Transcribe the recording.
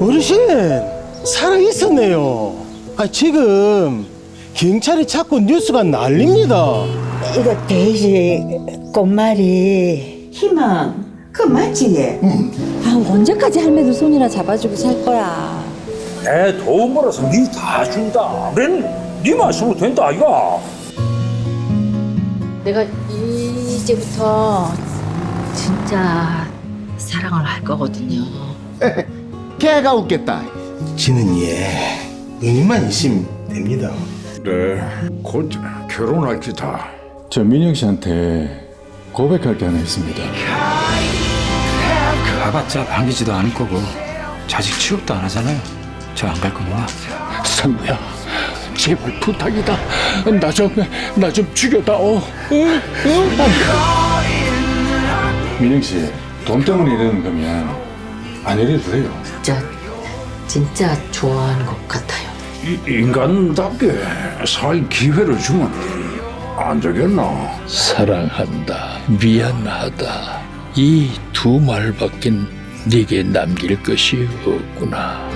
어르신 살아 있었네요. 아 지금 경찰이 찾고 뉴스가 난립니다. 이거 돼지 꽃말이 희망 그 맞지? 아 언제까지 할매들 손이나 잡아주고 살 거야. 내 도움 벌어서 니 다 준다. 그런 네 말씀으로 된다 아이가. 내가 이제부터 진짜 사랑을 할 거거든요. 개가 웃겠다. 지는 예 은희만 있으면 됩니다. 그래 곧 결혼할 기다 저 민영 씨한테 고백할 게 하나 있습니다. 가봤자 반기지도 않을 거고 자식 취업도 안 하잖아요. 저 안 갈 겁니다. 상무야 제발 부탁이다 나 좀 나 좀 죽여다오 민영 씨, 돈 때문에 이러는 거면 안 이래도 돼요. 진짜 진짜 좋아하는 것 같아요. 이- 인간답게 살 기회를 주면 안 되겠나 사랑한다, 미안하다. 이 두 말밖엔 네게 남길 것이 없구나.